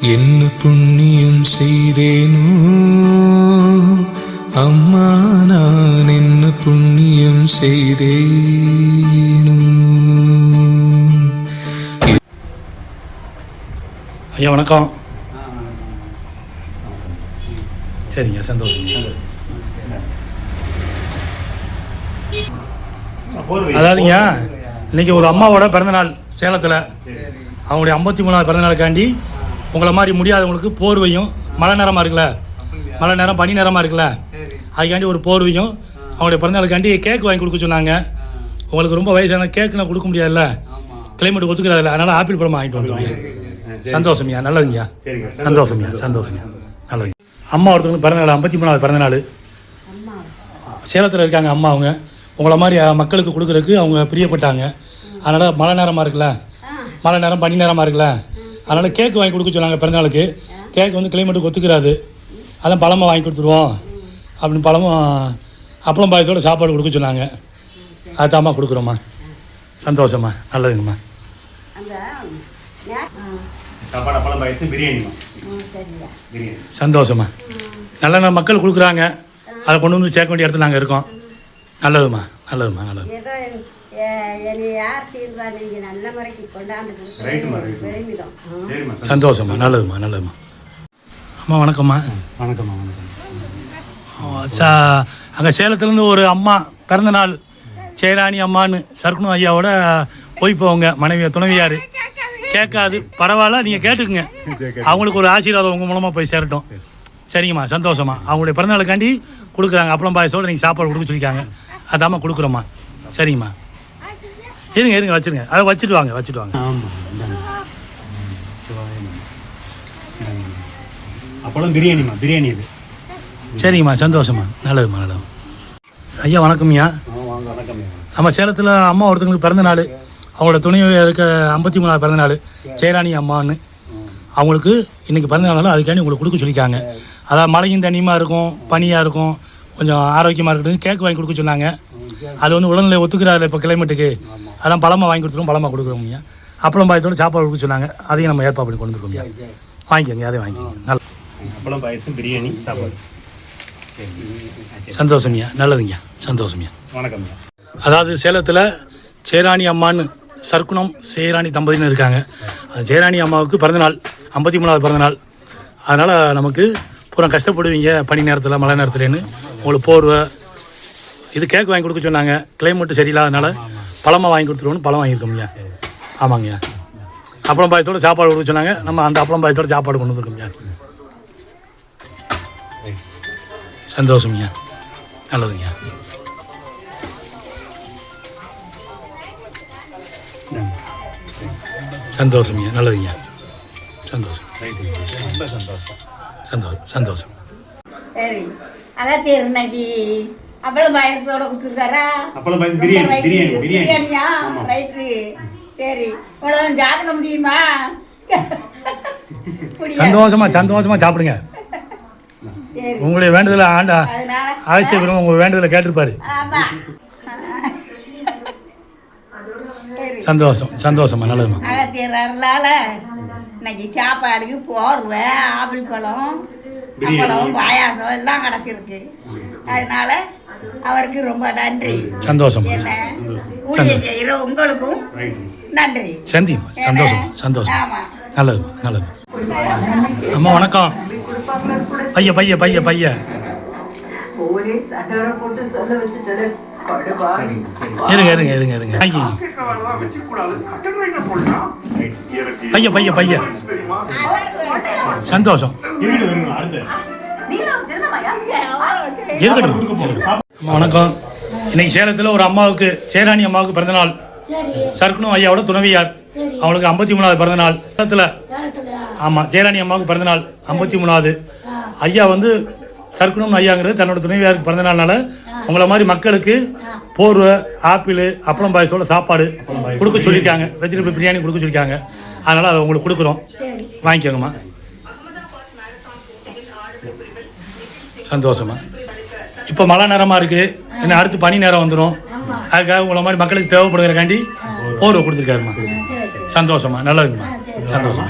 என்ன புண்ணியம் செய்தேனோ? அம்மா நான் என்ன புண்ணியம் செய்தேனோ? ஐயா வணக்கம். சரிங்க சந்தோஷம். அதாவதுங்க இன்னைக்கு ஒரு அம்மாவோட பிறந்தநாள் சேலத்தில். அவங்களுடைய ஐம்பத்தி மூணாவது பிறந்தநாளுக்காண்டி உங்களை மாதிரி முடியாதவங்களுக்கு போர்வையும் மழை நேரமாக இருக்குல்ல? மழை நேரம் பனி நேரமாக இருக்குல்ல? அதுக்காண்டி ஒரு போர்வையும் அவங்களுடைய பிறந்தநாளுக்காண்டி கேக் வாங்கி கொடுக்க சொன்னாங்க. உங்களுக்கு ரொம்ப வயசான கேக்கு நான் கொடுக்க முடியாதுல்ல? கிளைமேட் ஒத்துக்கிறாதுல்ல அதனால் ஆப்பிள் பழம் வாங்கிட்டு வந்துருங்க சந்தோஷம்யா? நல்லதுங்கய்யா சந்தோஷம்யா? சந்தோஷம்யா? நல்லதுங்க அம்மா ஒருத்தவங்களுக்கு பிறந்தநாள் ஐம்பத்தி மூணாவது பிறந்தநாள் சேலத்தில் இருக்காங்க அம்மா அவங்க. உங்களை மாதிரி மக்களுக்கு கொடுக்குறதுக்கு அவங்க பிரியப்பட்டாங்க. அதனால் மழை நேரமாக இருக்குல்ல? மழை நேரம் பனி நேரமாக இருக்குல்ல? அதனால் கேக் வாங்கி கொடுக்க சொன்னாங்க பிறந்தநாளுக்கு. கேக் வந்து கிளைமேட்டுக்கு ஒத்துக்கிறாது. அதான் பழமாக வாங்கி கொடுத்துருவோம். அப்படின்னு பழமும் அப்பளம் பாயசோட சாப்பாடு கொடுக்க சொன்னாங்க. அதுதாம்மா கொடுக்குறோம்மா. சந்தோஷம்மா. நல்லதுங்கம்மா. சாப்பாடு பழம் பாயசம் பிரியாணி. சந்தோஷம்மா. நல்ல நல்ல மக்கள் கொடுக்குறாங்க. அதை கொண்டு வந்து சேர்க்க வேண்டிய இடத்துல நாங்கள் இருக்கோம். நல்லதும்மா. நல்லதும்மா. நல்லது. என்னை யார் நீங்கள் நல்ல முறைக்கு கொண்டாந்து. சந்தோஷம்மா நல்லதும்மா நல்லதும்மா. அம்மா வணக்கம்மா. வணக்கம்மா வணக்கம் சா அங்கே சேலத்துலேருந்து ஒரு அம்மா பிறந்த நாள். சேராணி அம்மான்னு சர்க்குணு ஐயாவோட ஒய்ஃப் அவங்க மனைவி துணைவியார். கேட்காது பரவாயில்ல நீங்கள் கேட்டுக்குங்க. அவங்களுக்கு ஒரு ஆசீர்வாதம் உங்கள் மூலமாக போய் சேரட்டும். சரிங்கம்மா சந்தோஷமா அவங்களுடைய பிறந்தநாளுக்காண்டி கொடுக்குறாங்க. அப்பளம் பாயசோட நீங்கள் சாப்பாடு கொடுக்க சொல்லியிருக்காங்க. அதாம்மா கொடுக்குறோம்மா. சரிங்கம்மா. இருங்க இருங்க வச்சுருங்க. அதை வச்சுட்டு வாங்க வச்சுட்டு வாங்க. ஆமாம். அப்பளம் பிரியாணிமா பிரியாணி இது. சரிங்கம்மா சந்தோஷமா நல்லதும்மா நல்லது ஐயா வணக்கம்யா. நம்ம சேலத்தில் அம்மா ஒருத்தங்களுக்கு பிறந்த நாள். அவங்களோட துணை இருக்க ஐம்பத்தி மூணாவது பிறந்த நாள். ஜெயராணி அம்மான்னு. அவங்களுக்கு இன்றைக்கி பிறந்த நாள் அதுக்காண்டி உங்களுக்கு கொடுக்க சொல்லியிருக்காங்க. அதாவது மழையும் தண்ணியுமாக இருக்கும் பனியாக இருக்கும் கொஞ்சம் ஆரோக்கியமாக இருக்கட்டும் கேக் வாங்கி கொடுக்க சொன்னாங்க. அது வந்து உடல்நிலை ஒத்துக்கிறாரு இப்போ கிளைமேட்டுக்கு அதான் பழமாக வாங்கி கொடுத்துருவோம் பழமாக கொடுக்குறோம் ஐயா அப்பளம் பாயத்தோட சாப்பாடு கொடுக்க சொன்னாங்க. அதையும் நம்ம ஏற்பாடு பண்ணி கொண்டு வந்துருக்கோம் ஐயா வாங்கிக்கோங்க அதையும் வாங்கிக்கோங்க. நல்ல அப்பளம் பாயசம் பிரியாணி சாப்பாடு. சந்தோஷம்யா நல்லதுங்கய்யா சந்தோஷம்யா வணக்கம்யா அதாவது சேலத்தில் சேராணி அம்மான்னு சர்க்குணம் சேராணி தம்பதின்னு இருக்காங்க. சேராணி அம்மாவுக்கு பிறந்தநாள் ஐம்பத்தி மூணாவது பிறந்தநாள். அதனால் நமக்கு பூரா கஷ்டப்படுவீங்க பனி நேரத்தில் மழை நேரத்துலன்னு. உங்களுக்கு போர்வை இது கேக் வாங்கி கொடுக்க சொன்னாங்க. கிளைமேட்டு சரியில்லாதனால பழமாக வாங்கி கொடுத்துருவோன்னு பழம் வாங்கியிருக்கோம்யா ஆமாங்கய்யா அப்பளம் பாயத்தோடு சாப்பாடு கொடுக்க சொன்னாங்க. நம்ம அந்த அப்பளம் பாயத்தோடு சாப்பாடு கொண்டு வந்துருக்கோம்யா சந்தோஷம்யா நல்லதுங்கய்யா இந்தாங்க. சந்தோஷம்யா நல்லதுங்கய்யா சந்தோஷம் ரொம்ப சந்தோஷம். சந்தோஷம். சந்தோஷம். சரி. அகத்தியர் இன்னைக்கு அவ்வளவு பயத்தோட கொடுத்துருக்காரா அப்பளம் பாயசம் பிரியாணி பிரியாணி பிரியாணி. பிரியாணியா. ரைட்டு. சரி. இவ்வளவு சாப்பிட முடியுமா. சந்தோஷமா சந்தோஷமா சாப்பிடுங்க. உங்களுடைய வேண்டுதலை ஆண்ட அதனால ஆதிசியம் உங்க வேண்டுதலை கேட்டிருப்பாரு. சந்தோஷம் சந்தோஷமா நல்லதுமா. அகத்தியர் அருளால இன்னைக்கு சாப்பாடுக்கு போர்வை ஆப்பிள் பழம். அப்பளம் பாயாசம் எல்லாம் கிடச்சிருக்கு. அதனால அவருக்கு ரொம்ப நன்றி. சந்தோஷமா. செய்கிற உங்களுக்கும் ரைட்டு சந்தி நன்றி சந்தோஷம்? சந்தோஷம். நல்லது நல்லது. அம்மா வணக்கம். பைய பைய பைய பைய இருங்க இருங்க இருங்க இருங்க. பைய பைய பைய சந்தோஷம். இருக்கட்டும். வணக்கம். இன்னைக்கு சேலத்தில் ஒரு அம்மாவுக்கு சேராணி அம்மாவுக்கு பிறந்த நாள் சர்க்குணம் ஐயாவோட துணைவியார். அவங்களுக்கு ஐம்பத்தி மூணாவது பிறந்த நாள் சேலத்தில். ஆமாம் ஜெயராணி அம்மாவுக்கு பிறந்த நாள் ஐம்பத்தி மூணாவது. ஐயா வந்து சர்க்குணம் ஐயாங்கிறது தன்னோட துணைவியாருக்கு பிறந்த நாள்னால உங்களை மாதிரி மக்களுக்கு போர்வை ஆப்பிள் அப்பளம் பாயசோட சாப்பாடு கொடுக்க சொல்லியிருக்காங்க. வெஜிடபிள் பிரியாணி கொடுக்க சொல்லியிருக்காங்க. அதனால் அதை உங்களுக்கு கொடுக்குறோம். வாங்கிக்கோங்கம்மா. சந்தோஷமா இப்போ மழை நேரமாக இருக்குது இன்னும் அடுத்து பனி நேரம் வந்துடும் அதுக்காக உங்களை மாதிரி மக்களுக்கு தேவைப்படுகிறக்காண்டி போர்வை கொடுத்துருக்காருமா சந்தோஷமா நல்லதுங்கம்மா. சந்தோஷமா